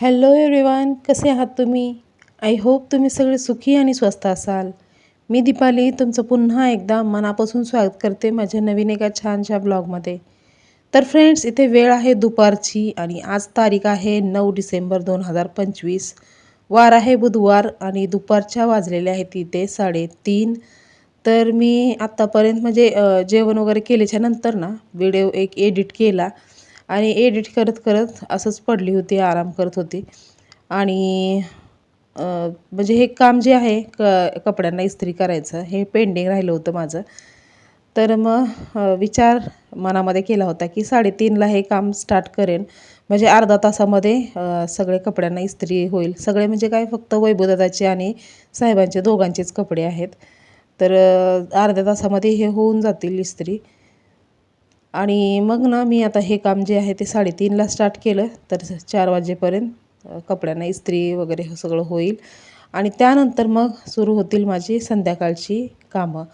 Hello everyone कसे आहात तुम्ही? आय होप तुम्ही सगळे सुखी आणि स्वस्त असाल. मी दीपाली तुमचं पुन्हा एकदा मनापासून स्वागत करते माझ्या नवीन एका छानशा ब्लॉगमध्ये. तर फ्रेंड्स इथे वेळ आहे दुपारची आणि आज तारीख आहे नऊ डिसेंबर दोन हजार पंचवीस. वार आहे बुधवार आणि दुपारच्या वाजलेल्या आहेत इथे साडेतीन. तर मी आत्तापर्यंत म्हणजे जेवण वगैरे केल्याच्यानंतर ना व्हिडिओ एक एडिट केला. आणि एडिट करत करत असंच पडली होती आराम करत होती. आणि म्हणजे हे काम जे आहे क कपड्यांना इस्त्री करायचं हे पेंडिंग राहिलं होतं माझं. तर मग विचार मनामध्ये केला होता की साडेतीनला हे काम स्टार्ट करेन. म्हणजे अर्धा तासामध्ये सगळे कपड्यांना इस्त्री होईल. सगळे म्हणजे काय फक्त वैभवदादाचे आणि साहेबांचे दोघांचेच कपडे आहेत. तर अर्ध्या तासामध्ये हे होऊन जातील इस्त्री. आणि मग ना मी आता हे काम जे आहे ते साडेतीनला स्टार्ट केलं तर चार वाजेपर्यंत कपड्यांना इस्त्री वगैरे हे सगळं होईल. आणि त्यानंतर मग सुरू होतील माझी संध्याकाळची कामं.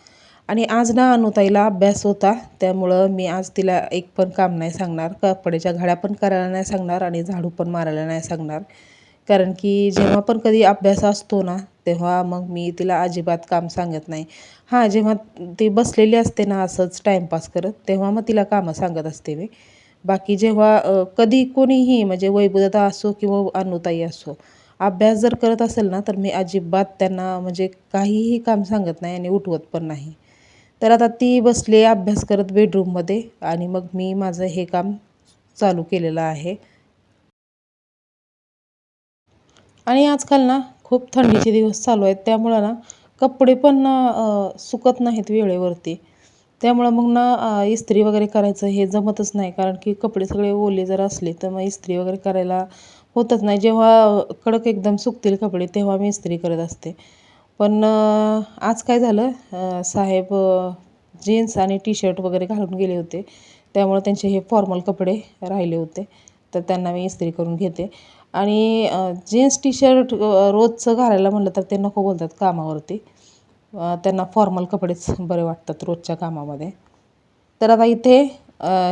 आणि आज ना अनुताईला अभ्यास होता त्यामुळं मी आज तिला एक पण काम नाही सांगणार. कपड्याच्या घड्या पण करायला नाही सांगणार आणि झाडू पण मारायला नाही सांगणार. कारण की जेव्हा पण कधी अभ्यास असतो ना तेव्हा मग मी तिला अजिबात काम सांगत नाही. हां जेव्हा ती बसलेली असते ना असंच टाईमपास करत तेव्हा मग तिला कामं सांगत असते मी. बाकी जेव्हा कधी कोणीही म्हणजे वैभवता असो किंवा अनुताई असो अभ्यास जर करत असेल ना तर मी अजिबात त्यांना म्हणजे काहीही काम सांगत नाही आणि उठवत पण नाही. तर आता ती बसली अभ्यास करत बेडरूममध्ये आणि मग मी माझं हे काम चालू केलेलं आहे. आणि आजकाल ना खूप थंडीचे दिवस चालू आहेत. त्यामुळं ना कपडे पण सुकत नाहीत वेळेवरती. त्यामुळं मग ना इस्त्री वगैरे करायचं हे जमतच नाही. कारण की कपडे सगळे ओले जर असले तर मग इस्त्री वगैरे करायला होतच नाही. जेव्हा कडक एकदम सुकतील कपडे तेव्हा मी इस्त्री करत असते. पण आज काय झालं? साहेब जीन्स आणि टी शर्ट वगैरे घालून गेले होते. त्यामुळं त्यांचे हे फॉर्मल कपडे राहिले होते. तर त्यांना मी इस्त्री करून घेते. आणि जीन्स टी शर्ट रोजचं घालायला म्हटलं तर ते नको बोलतात कामावरती. त्यांना फॉर्मल कपडेच बरे वाटतात रोजच्या कामामध्ये. तर आता इथे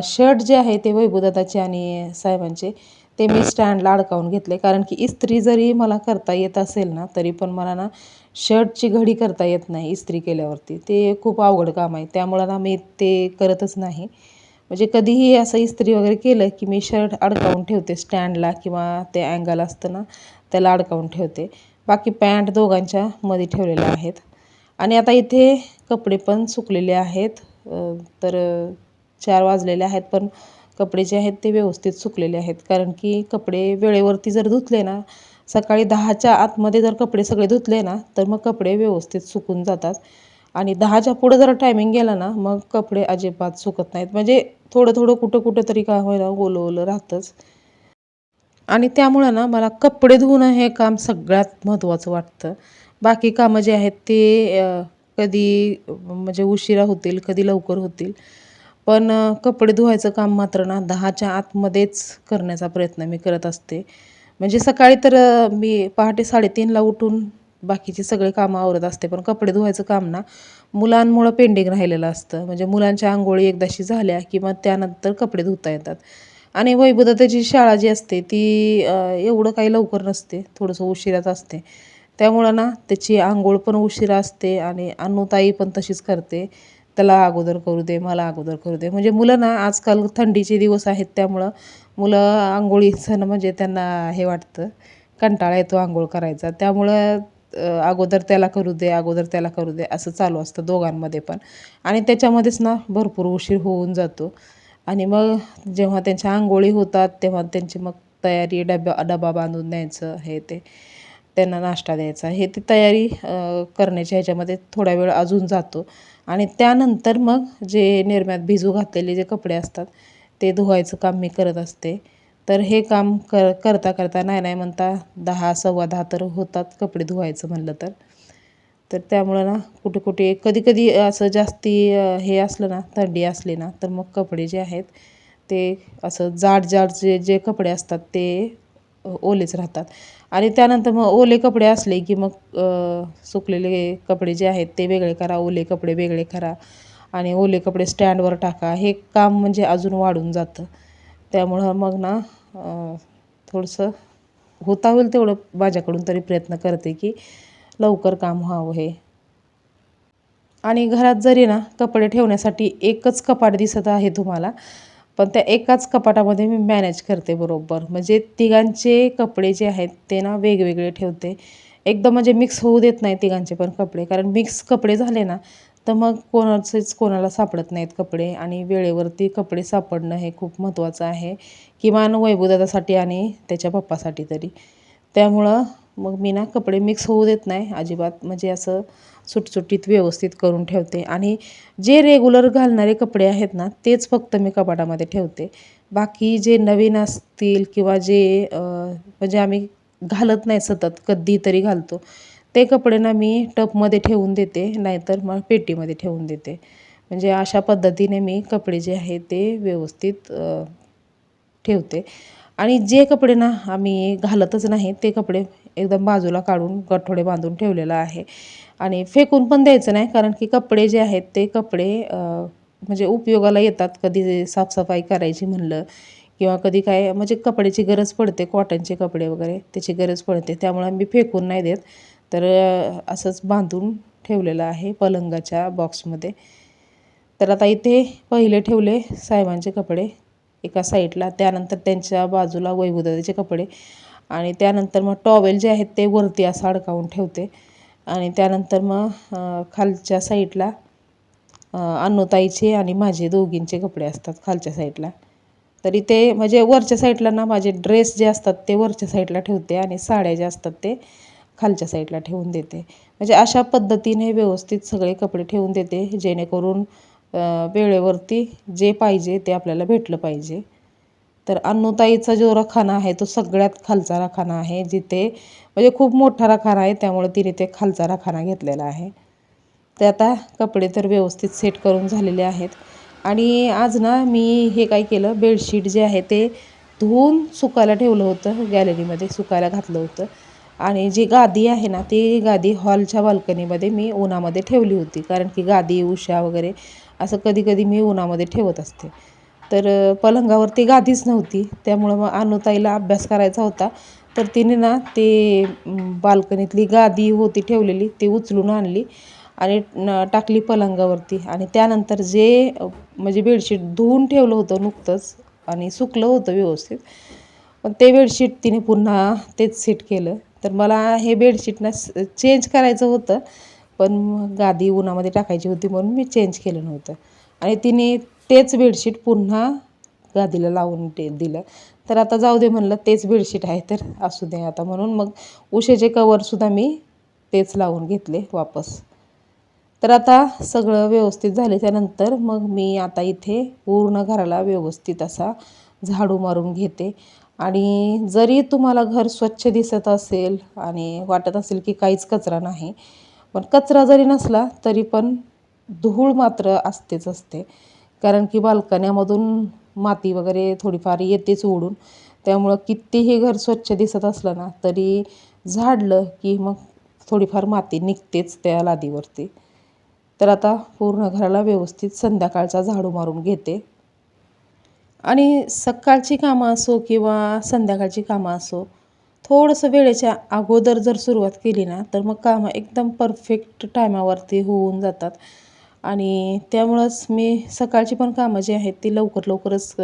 शर्ट जे आहे ते वैभवदादाचे आणि साहेबांचे ते मी स्टँडला अडकावून घेतले. कारण की इस्त्री जरी मला करता येत असेल ना तरी पण मला ना शर्टची घडी करता येत नाही इस्त्री केल्यावरती. ते खूप अवघड काम आहे. त्यामुळं ना मी ते करतच नाही. म्हणजे कधीही असं इस्त्री वगैरे केलं की मी शर्ट अडकावून ठेवते स्टँडला किंवा ते अँगल असतं ना त्याला अडकावून ठेवते. बाकी पॅन्ट दोघांच्या मध्ये ठेवलेल्या आहेत. आणि आता इथे कपडे पण सुकलेले आहेत. तर चार वाजलेले आहेत पण कपडे जे आहेत ते व्यवस्थित सुकलेले आहेत. कारण की कपडे वेळेवरती जर धुतले ना सकाळी दहाच्या आतमध्ये जर कपडे सगळे धुतले ना तर मग कपडे व्यवस्थित सुकून जातात. आणि दहाच्या पुढं जरा टायमिंग गेला ना मग कपडे अजिबात सुकत नाहीत. म्हणजे थोडं थोडं कुठं कुठं तरी काय होईना ओलं ओलं राहतंच. आणि त्यामुळं ना मला कपडे धुणं हे काम सगळ्यात महत्त्वाचं वाटतं. बाकी कामं जे आहेत ते कधी म्हणजे उशिरा होतील कधी लवकर होतील. पण कपडे धुवायचं काम मात्र ना दहाच्या आतमध्येच करण्याचा प्रयत्न मी करत असते. म्हणजे सकाळी तर मी पहाटे साडेतीनला उठून बाकीचे सगळे कामं आवरत असते पण कपडे धुवायचं काम ना मुलांमुळं पेंडिंग राहिलेलं असतं. म्हणजे मुलांच्या आंघोळी एकदाशी झाल्या किंवा त्यानंतर कपडे धुता येतात. आणि वैभवदत्ताची शाळा जी असते ती एवढं काही लवकर नसते थोडंसं उशिराच असते. त्यामुळं ना त्याची आंघोळ पण उशिरा असते आणि अनुताई पण तशीच करते. त्याला अगोदर करू दे मला अगोदर करू दे. म्हणजे मुलं ना आजकाल थंडीचे दिवस आहेत त्यामुळं मुलं आंघोळीचं म्हणजे त्यांना हे वाटतं कंटाळा येतो आंघोळ करायचा. त्यामुळं अगोदर त्याला करू दे अगोदर त्याला करू दे असं चालू असतं दोघांमध्ये पण. आणि त्याच्यामध्येच ना भरपूर उशीर होऊन जातो. आणि मग जेव्हा त्यांच्या आंघोळी होतात तेव्हा त्यांची मग तयारी डबा डबा बांधून द्यायचं हे ते त्यांना नाश्ता द्यायचा हे ती तयारी करण्याच्या ह्याच्यामध्ये थोडा वेळ अजून जातो. आणि त्यानंतर मग जे निर्म्यात भिजू घातलेले जे कपडे असतात ते धुवायचं काम मी करत असते. तर हे काम कर करता करता नाही नाही म्हणता दहा सव्वा दहा तर होतात कपडे धुवायचं म्हणलं तर. तर त्यामुळं ना कुठे कुठे कधी कधी असं जास्ती हे असलं ना थंडी असली ना तर मग कपडे जे आहेत ते असं जाड जाड जे जे कपडे असतात ते ओलेच राहतात. आणि त्यानंतर मग ओले कपडे असले की मग सुकलेले कपडे जे आहेत ते वेगळे करा ओले कपडे वेगळे करा आणि ओले कपडे स्टँडवर टाका. हे काम म्हणजे अजून वाढून जातं. त्यामुळं मग ना थोडंसं होता होईल तेवढं माझ्याकडून तरी प्रयत्न करते की लवकर काम व्हावं हे. आणि घरात जरी ना कपडे ठेवण्यासाठी एकच कपाट दिसत आहे तुम्हाला पण त्या एकाच कपाटामध्ये मी मॅनेज करते बरोबर. म्हणजे तिघांचे कपडे जे आहेत ते ना वेगवेगळे ठेवते. एकदम म्हणजे मिक्स होऊ देत नाही तिघांचे पण कपडे कारण मिक्स कपडे झाले ना तर मग कोणाचेच कोणाला सापडत नाहीत कपडे आणि वेळेवरती कपडे सापडणं हे खूप महत्त्वाचं आहे. किमान वैभवदादासाठी आणि त्याच्या पप्पासाठी तरी. त्यामुळं मग मी ना कपडे मिक्स होऊ देत नाही. अजिबात म्हणजे असं सुटसुटीत व्यवस्थित करून ठेवते. आणि जे रेग्युलर घालणारे कपडे आहेत ना तेच फक्त मी कपाटामध्ये ठेवते. बाकी जे नवीन असतील किंवा जे म्हणजे आम्ही घालत नाही सतत कधी तरी घालतो. ते कपडे ना मी टबमध्ये ठेवून देते नाहीतर मग पेटीमध्ये ठेवून देते. म्हणजे अशा पद्धतीने मी कपडे जे आहे ते व्यवस्थित ठेवते. आणि जे कपडे ना आम्ही घालतच नाही ते कपडे एकदम बाजूला काढून गठोडे बांधून ठेवलेलं आहे. आणि फेकून पण द्यायचं नाही कारण की कपडे जे आहेत ते कपडे म्हणजे उपयोगाला येतात. कधी साफसफाई करायची म्हणलं किंवा कधी काय म्हणजे कपड्याची गरज पडते कॉटनचे कपडे वगैरे त्याची गरज पडते त्यामुळे आम्ही फेकून नाही देत. तर असंच बांधून ठेवलेलं आहे पलंगाच्या बॉक्समध्ये तर आता इथे पहिले ठेवले साहेबांचे कपडे एका साईडला त्यानंतर त्यांच्या बाजूला वैभवदाचे कपडे आणि त्यानंतर मग टॉवेल जे आहेत ते वरती असं अडकावून ठेवते. आणि त्यानंतर मग खालच्या साईडला अन्नताईचे आणि माझे दोघींचे कपडे असतात खालच्या साईडला तरी ते म्हणजे वरच्या साईडला ना माझे ड्रेस जे असतात ते वरच्या साईडला ठेवते आणि साड्या ज्या असतात ते खालच्या साईडला ठेवून देते. म्हणजे अशा पद्धतीने व्यवस्थित सगळे कपडे ठेवून देते जेणेकरून वेळेवरती जे पाहिजे ते आपल्याला भेटलं पाहिजे. तर अन्नूताईचा जो रखाना आहे तो सगळ्यात खालचा रखाना आहे जिथे म्हणजे खूप मोठा रखाना आहे त्यामुळे तिने ते खालचा रखाना घेतलेला आहे. ते आता कपडे तर व्यवस्थित सेट करून झालेले आहेत. आणि आज ना मी हे काय केलं बेडशीट जे आहे ते धुवून सुकायला ठेवलं होतं गॅलरीमध्ये सुकायला घातलं होतं. आणि जी गादी आहे ना ती गादी हॉलच्या बाल्कनीमध्ये मी उन्हामध्ये ठेवली होती. कारण की गादी उशा वगैरे असं कधी कधी मी उन्हामध्ये ठेवत असते. तर पलंगावरती गादीच नव्हती. त्यामुळं मग अनुताईला अभ्यास करायचा होता. तर तिने ना ते बाल्कनीतली गादी होती ठेवलेली ती उचलून आणली आणि टाकली पलंगावरती. आणि त्यानंतर जे म्हणजे बेडशीट धुवून ठेवलं होतं नुकतंच आणि सुकलं होतं व्यवस्थित पण ते बेडशीट तिने पुन्हा तेच सेट केलं. तर मला हे बेडशीट ना चेंज करायचं होतं पण गादी उन्हामध्ये टाकायची होती म्हणून मी चेंज केलं नव्हतं. आणि तिने तेच बेडशीट पुन्हा गादीला लावून ते दिलं. तर आता जाऊ दे म्हणलं तेच बेडशीट आहे तर असू दे आता म्हणून मग उशेचे कवरसुद्धा मी तेच लावून घेतले वापस. तर आता सगळं व्यवस्थित झाले. त्यानंतर मग मी आता इथे पूर्ण घराला व्यवस्थित असा झाडू मारून घेते. आणि जरी तुम्हाला घर स्वच्छ दिसत असेल आणि वाटत असेल की काहीच कचरा नाही पण कचरा जरी नसला तरी पण धूळ मात्र असतेच असते. कारण की बाल्कन्यामधून माती वगैरे थोडीफार येतेच उडून. त्यामुळं कितीही घर स्वच्छ दिसत असलं ना तरी झाडलं की मग थोडीफार माती निघतेच त्या लादीवरती. तर आता पूर्ण घराला व्यवस्थित संध्याकाळचा झाडू मारून घेते. आणि सकाळची कामं असो किंवा संध्याकाळची कामं असो थोडंसं वेळेच्या अगोदर जर सुरुवात केली ना तर मग कामं एकदम परफेक्ट टायमावरती होऊन जातात. आणि त्यामुळंच मी सकाळची पण कामं जी आहेत ती लवकर लवकरच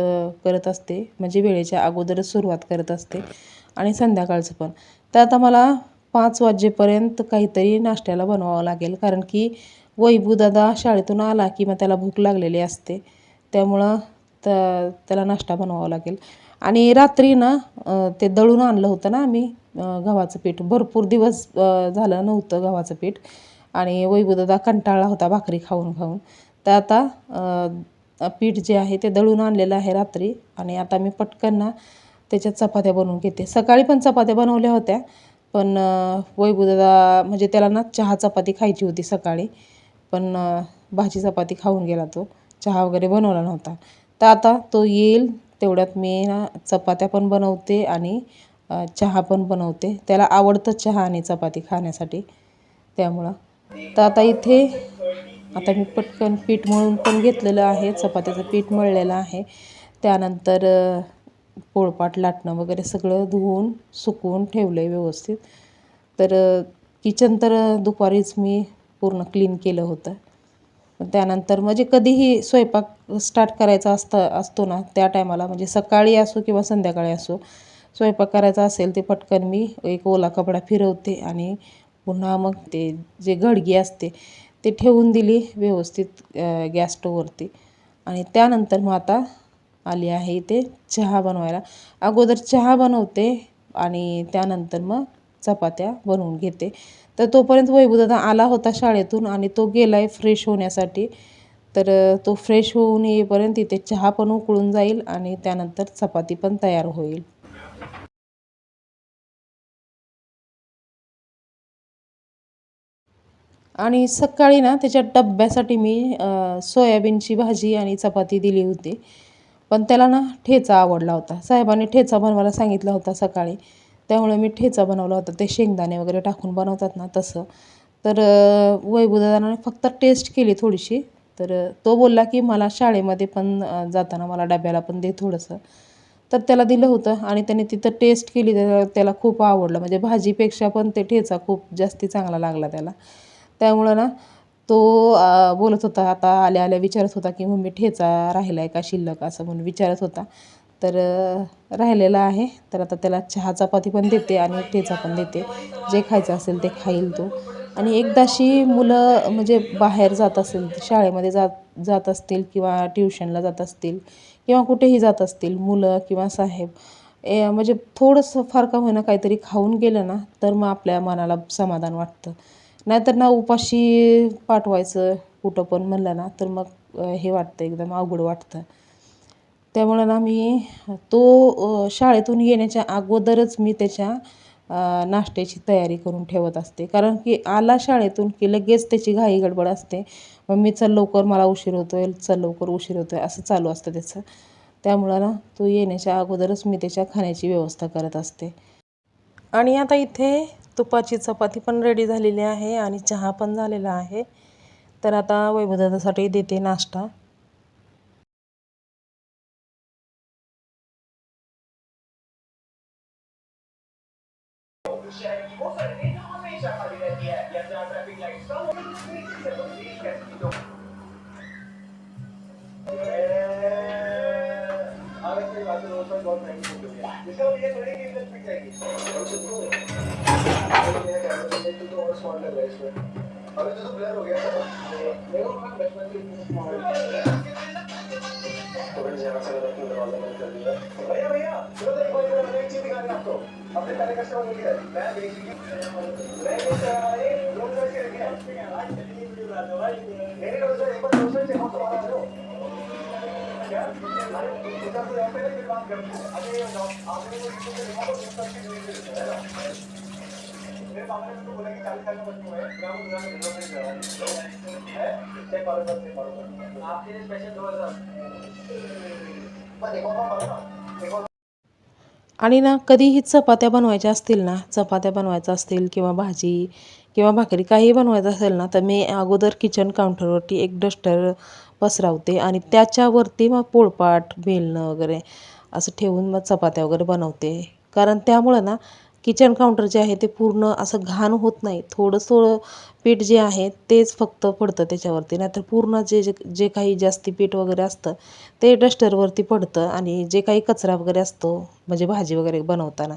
करत असते. म्हणजे वेळेच्या अगोदरच सुरुवात करत असते. आणि संध्याकाळचं पण. तर आता मला पाच वाजेपर्यंत काहीतरी नाश्त्याला बनवावं लागेल. कारण की वैभूदादा शाळेतून आला की मग त्याला भूक लागलेली असते. त्यामुळं तर त्याला नाश्ता बनवावा लागेल. आणि रात्री ना ते दळून आणलं होतं ना आम्ही गव्हाचं पीठ. भरपूर दिवस झालं नव्हतं गव्हाचं पीठ. आणि वैभवदादा कंटाळला होता भाकरी खाऊन खाऊन. तर आता पीठ जे आहे ते दळून आणलेलं आहे रात्री. आणि आता मी पटकन ना त्याच्यात चपात्या बनवून घेते. सकाळी पण चपात्या बनवल्या होत्या. पण वैभवदादा म्हणजे त्याला ना चहा चपाती खायची होती सकाळी. पण भाजी चपाती खाऊन गेला तो. चहा वगैरे बनवला नव्हता. तर आता तो येईल तेवढ्यात मी ना चपात्या पण बनवते आणि चहा पण बनवते. त्याला आवडतं चहा आणि चपाती खाण्यासाठी त्यामुळं. तर आता इथे आता मी पटकन पीठ मळून पण घेतलेलं आहे चपात्याचं पीठ मळलेलं आहे. त्यानंतर पोळपाट लाटणं वगैरे सगळं धुवून सुकवून ठेवलं आहे व्यवस्थित. तर किचन तर दुपारीच मी पूर्ण क्लीन केलं होतं. त्यानंतर म्हणजे कधीही स्वयंपाक स्टार्ट करायचा असता असतो ना त्या टायमाला म्हणजे सकाळी असो किंवा संध्याकाळी असो स्वयंपाक करायचा असेल ते पटकन मी एक ओला कपडा फिरवते आणि पुन्हा मग ते जे घडगी असते ते ठेवून दिली व्यवस्थित गॅस स्टोववरती आणि त्यानंतर मग आता आली आहे इथे चहा बनवायला. अगोदर चहा बनवते आणि त्यानंतर मग चपात्या बनवून घेते. तर तोपर्यंत वैभूदादा आला होता शाळेतून आणि तो गेला आहे फ्रेश होण्यासाठी. तर तो फ्रेश होऊन येईपर्यंत इथे चहा पण उकळून जाईल आणि त्यानंतर चपाती पण तयार होईल. आणि सकाळी ना त्याच्या डब्यासाठी मी सोयाबीनची भाजी आणि चपाती दिली होती. पण त्याला ना ठेचा आवडला होता. साहेबांनी ठेचा बनवायला सांगितला होता सकाळी. त्यामुळे मी ठेचा बनवला होता. ते शेंगदाणे वगैरे टाकून बनवतात ना तसं. तर वैभवदादाने फक्त टेस्ट केली थोडीशी. तर तो बोलला की मला शाळेमध्ये पण जाताना मला डब्याला पण दे थोडंसं. तर त्याला दिलं होतं आणि त्याने तिथं टेस्ट केली. तर त्याला खूप आवडलं. म्हणजे भाजीपेक्षा पण ते ठेचा खूप जास्ती चांगला लागला त्याला. त्यामुळं ना तो बोलत होता. आता आल्या आल्या विचारत होता की मम्मी ठेचा राहिला आहे का शिल्लक? असं म्हणून विचारत होता. तर राहिलेला आहे. तर आता त्याला चहा चपाती पण देते आणि ठेचा पण देते. जे खायचं असेल ते खाईल तो. आणि एकदाशी मुलं म्हणजे बाहेर जात असेल शाळेमध्ये जात जात असतील किंवा ट्युशनला जात असतील किंवा कुठेही जात असतील मुलं किंवा साहेब ए म्हणजे थोडंसं फार का होईना काहीतरी खाऊन गेलं ना तर मग आपल्या मनाला समाधान वाटतं. नाहीतर ना उपाशी पाठवायचं कुठं पण म्हणलं ना तर मग हे वाटतं एकदम अवघड वाटतं. त्यामुळे ना मी तो शाळेतून येण्याच्या अगोदरच मी त्याच्या नाश्त्याची तयारी करून ठेवत असते. कारण की आला शाळेतून की लगेच त्याची घाई गडबड असते. मग मी चल लवकर मला उशीर होतो आहे चल लवकर उशीर होतो आहे असं चालू असतं त्याचं. त्यामुळं ना तो येण्याच्या अगोदरच मी त्याच्या खाण्याची व्यवस्था करत असते. आणि आता इथे तुपाची चपाती पण रेडी झालेली आहे आणि चहा पण झालेला आहे. तर आता वैभवदादासाठी देते नाश्ता. अभी तो ब्लर हो गया देखो मैं बचपन से थोड़ी जरा सा अपना दरवाजा बंद कर दिया भैया भैया चलो तो एक बार इधर मैंने एक चीज दिखानी है आपको अपने पहले कस्टमर मिल गए मैं बेसिकली मैं बेच रहा है रोड साइड के रखिए मेरे रोड साइड एक बार रोड साइड चेक आउट करवा रहे हो आणि ना कधीही चपात्या बनवायच्या असतील ना चपात्या बनवायच्या असतील किंवा भाजी किंवा भाकरी काही बनवायचं असेल ना तर मी अगोदर किचन काउंटरवरती एक डस्टर पसरवते आणि त्याच्यावरती मग पोळपाट बेलणं वगैरे असं ठेवून मग चपात्या वगैरे बनवते. कारण त्यामुळं ना किचन काउंटर जे आहे ते पूर्ण असं घाण होत नाही. थोडं थोडं पीठ जे आहे तेच फक्त पडतं त्याच्यावरती. नाहीतर पूर्ण जे जे जे काही जास्ती पीठ वगैरे असतं ते डस्टरवरती पडतं आणि जे काही कचरा वगैरे असतो म्हणजे भाजी वगैरे बनवताना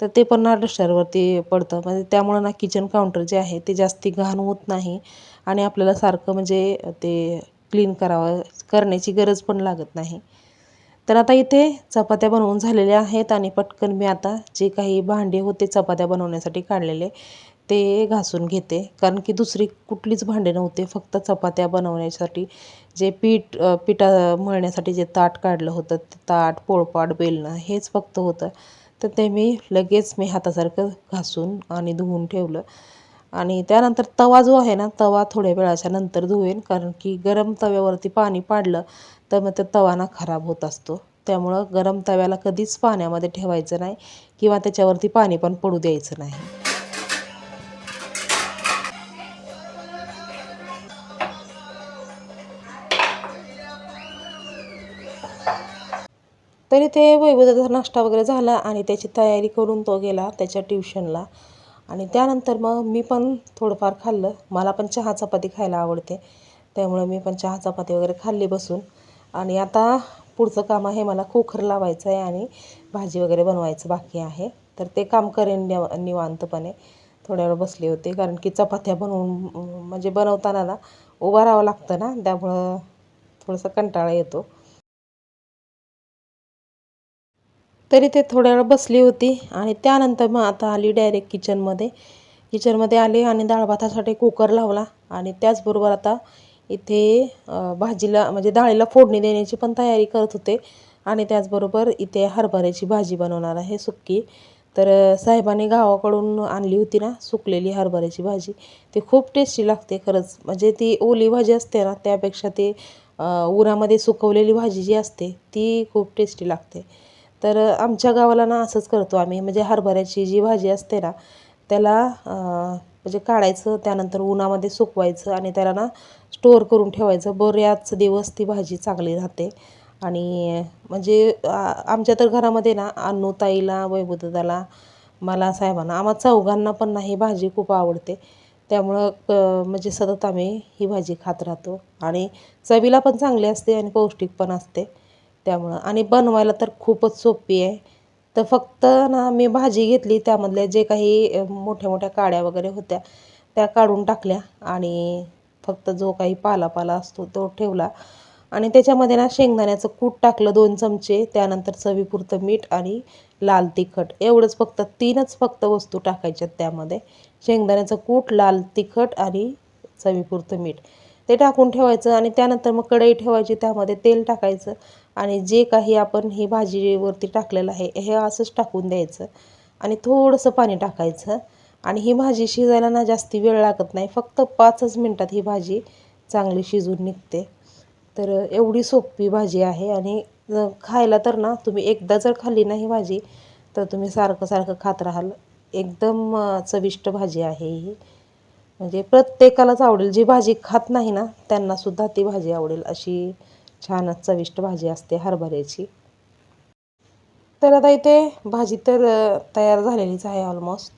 तर ते पण ना डस्टरवरती पडतं. म्हणजे त्यामुळं ना किचन काउंटर जे आहे ते जास्ती घाण होत नाही आणि आपल्याला सारखं म्हणजे ते क्लीन करावं करण्याची गरज पण लागत नाही. तर आता इथे चपात्या बनवून झालेल्या आहेत आणि पटकन मी आता जे काही भांडे होते चपात्या बनवण्यासाठी काढलेले ते घासून घेते. कारण की दुसरी कुठलीच भांडे नव्हते फक्त चपात्या बनवण्यासाठी जे पीठ पिठा मळण्यासाठी जे ताट काढलं होतं ते ताट पोळपाट बेलणं हेच फक्त होतं. तर ते मी लगेच मी हातासारखं घासून आणि धुवून ठेवलं. आणि त्यानंतर तवा जो आहे ना तवा थोड्या वेळाच्या नंतर धुवेन कारण की गरम तव्यावरती पाणी पाडलं तर मग त्या तवा ना खराब होत असतो. त्यामुळं गरम तव्याला कधीच पाण्यामध्ये ठेवायचं नाही किंवा त्याच्यावरती पाणी पण पडू द्यायचं नाही. तरी ते वैभवचा नाश्ता वगैरे झाला आणि त्याची तयारी करून तो गेला त्याच्या ट्युशनला. आणि त्यानंतर मग मी पण थोडंफार खाल्लं. मला पण चहा चपाती खायला आवडते. त्यामुळं मी पण चहा चपाती वगैरे खाल्ली बसून. आणि आता पुढचं काम आहे मला कुकर लावायचं आहे आणि भाजी वगैरे बनवायचं बाकी आहे. तर ते काम करेन निव निवांतपणे. थोड्या वेळ बसले होते कारण की चपात्या बनवून म्हणजे बनवताना ना उभं राहावं लागतं ना. त्यामुळं थोडंसं कंटाळा येतो. तरी ते थोड्या वेळ बसली होती आणि त्यानंतर मग आता आली डायरेक्ट किचनमध्ये किचनमध्ये आले आणि डाळ भातासाठी कुकर लावला आणि त्याचबरोबर आता इथे भाजीला म्हणजे डाळीला फोडणी देण्याची पण तयारी करत होते. आणि त्याचबरोबर इथे हरभऱ्याची भाजी बनवणार आहे सुक्की. तर साहेबांनी गावाकडून आणली होती ना सुकलेली हरभऱ्याची भाजी. ती खूप टेस्टी लागते खरंच. म्हणजे ती ओली भाजी असते ना त्यापेक्षा ती उरामध्ये सुकवलेली भाजी जी असते ती खूप टेस्टी लागते. तर आमच्या गावाला ना असंच करतो आम्ही. म्हणजे हरभऱ्याची जी भाजी असते ना त्याला म्हणजे काढायचं त्यानंतर उन्हामध्ये सुकवायचं आणि त्याला ना स्टोअर करून ठेवायचं. बऱ्याच दिवस ती भाजी चांगली राहते. आणि म्हणजे आमच्या तर घरामध्ये ना अन्नूताईला वैभवदादाला मला साहेबांना आम्हा चौघांना पण ना ही भाजी खूप आवडते. त्यामुळं क- म्हणजे सतत आम्ही ही भाजी खात राहतो. आणि चवीला पण चांगली असते आणि पौष्टिक पण असते. त्यामुळं. आणि बनवायला तर खूपच सोपी आहे. तर फक्त ना मी भाजी घेतली त्यामधल्या जे काही मोठ्या मोठ्या काड्या वगैरे होत्या त्या काढून टाकल्या आणि फक्त जो काही पालापाला असतो तो ठेवला. आणि त्याच्यामध्ये ना शेंगदाण्याचं कूट टाकलं दोन चमचे त्यानंतर चवीपुरतं मीठ आणि लाल तिखट. एवढंच फक्त तीनच फक्त वस्तू टाकायच्यात त्यामध्ये. शेंगदाण्याचं कूट लाल तिखट आणि चवीपुरतं मीठ. ते टाकून ठेवायचं आणि त्यानंतर मग कढई ठेवायची त्यामध्ये तेल टाकायचं. आणि जे काही आपण ही भाजीवरती टाकलेलं आहे हे असंच टाकून द्यायचं. आणि थोडंसं पाणी टाकायचं. आणि ही भाजी शिजायला ना जास्ती वेळ लागत नाही. फक्त पाचच मिनटात ही भाजी चांगली शिजून निघते. तर एवढी सोपी भाजी आहे. आणि खायला तर ना तुम्ही एकदा जर खाल्ली ना ही भाजी तर तुम्ही सारखं सारखं खात राहाल. एकदम चविष्ट भाजी आहे ही. म्हणजे प्रत्येकालाच आवडेल. जी भाजी खात नाही ना त्यांनासुद्धा ती भाजी आवडेल अशी छानच चविष्ट भाजी असते हरभऱ्याची. तर आता इथे भाजी तर तयार झालेलीच आहे ऑलमोस्ट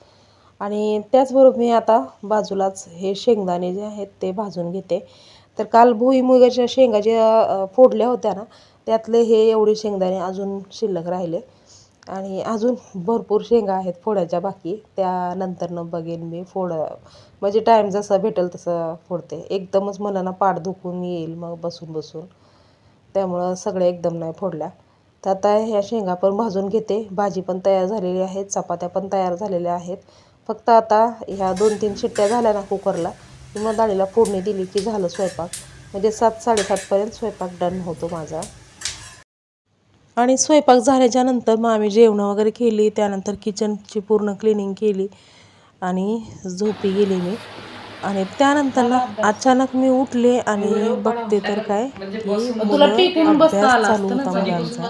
आणि त्याचबरोबर मी आता बाजूलाच हे शेंगदाणे जे आहेत ते भाजून घेते. तर काल भुईमुगाच्या शेंगा ज्या फोडल्या होत्या ना त्यातले हे एवढे शेंगदाणे अजून शिल्लक राहिले. आणि अजून भरपूर शेंगा आहेत फोडायच्या बाकी. त्यानंतरनं बघेन मी फोड म्हणजे टाईम जसं भेटेल तसं फोडते. एकदमच मला ना पाठ दुखून येईल मग बसून बसून. त्यामुळं सगळ्या एकदम नाही फोडल्या. तर आता ह्या शेंगा पण भाजून घेते. भाजी पण तयार झालेली आहे. चपात्या पण तयार झालेल्या आहेत. फक्त आता ह्या दोन तीन शिट्ट्या झाल्या ना कुकरला. मग डाळीला फोडणी दिली की झालं स्वयंपाक. म्हणजे सात साडेसातपर्यंत स्वयंपाक डन होतो माझा. आणि स्वयंपाक झाल्याच्यानंतर मग आम्ही जेवणं वगैरे केली. त्यानंतर किचनची पूर्ण क्लिनिंग केली. आणि झोपी गेली मी. आणि त्यानंतर ना अचानक मी उठले आणि बघते तर काय अभ्यास चालू होता मुलांचा.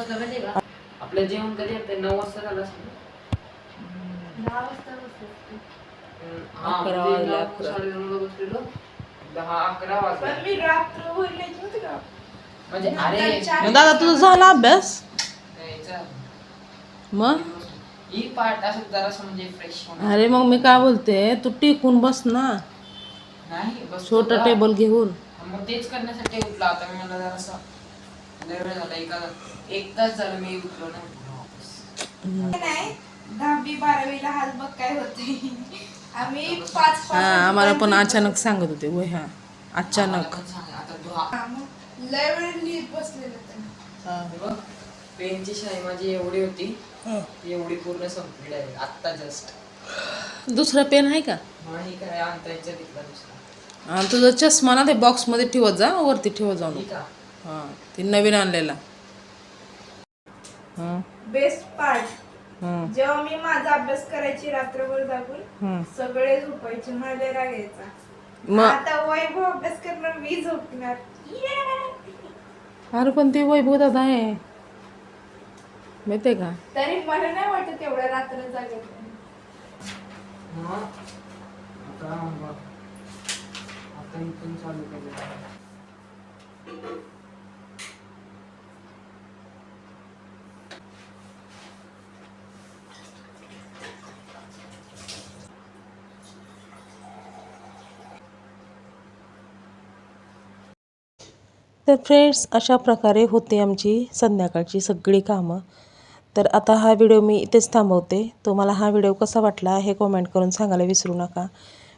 आपलं जेवण कधी येतं नऊ वाजता झालं असेल ना? हा, अकरा म्हणजे वाजले, नऊ, अकरा. साडेनऊला बसलेलो. दहा अकरा वाजले. मी रात्र बोलले नव्हते का? म्हणजे अरे चार- दादा तुझा झाला अभ्यास? यायचा. मग? ही पार्ट असं जरासं म्हणजे फ्रेश होणार. अरे मग मी काय बोलते तू टिकून बस ना. नाही बस छोटा. टेबल घेऊन. मग तेच करण्यासाठी उठला आता. मी मला जरासा लय वेळ झाला एका एक तास झालं मी उठलो नाही. वापस. नाही दहावी बारावीला हाल बघ काय होते आम्ही पाच हा आम्हाला पण अचानक सांगत होते वय हा. अचानक. आता हा, मग लय वेळ लिहित बसलेलं. हे पेनची शाई माझी एवढी होती एवढी पूर्ण संपली आहे. आत्ता जस्ट दुसरा पेन आहे का? आणि काय आणता तिथला दुसरा. आणि तुझा चष्मा ना ते बॉक्समध्ये ठेवत जा वरती ठेवत जाऊ नको. हां ते नवीन आणलेला. हां. बेस्ट पार्ट हां. जेव्हा मी माझा अभ्यास करायची रात्रभर जागून हां. सगळे झोपायचे मला राग यायचा मग? आता वैभव अभ्यास करणार मी झोपणार. Yeah! अरे पण ते वैभव दादा आहे. माहिती आहे का? तरी मला नाही वाटत एवढं रात्र जागत. मग आता बघ आता इथून चालू तर फ्रेंड्स अशा प्रकारे होते आमची संध्याकाळची सगळी कामं. तर आता हा व्हिडिओ मी इथेच थांबवते. तुम्हाला हा व्हिडिओ कसा वाटला हे कॉमेंट करून सांगायला विसरू नका.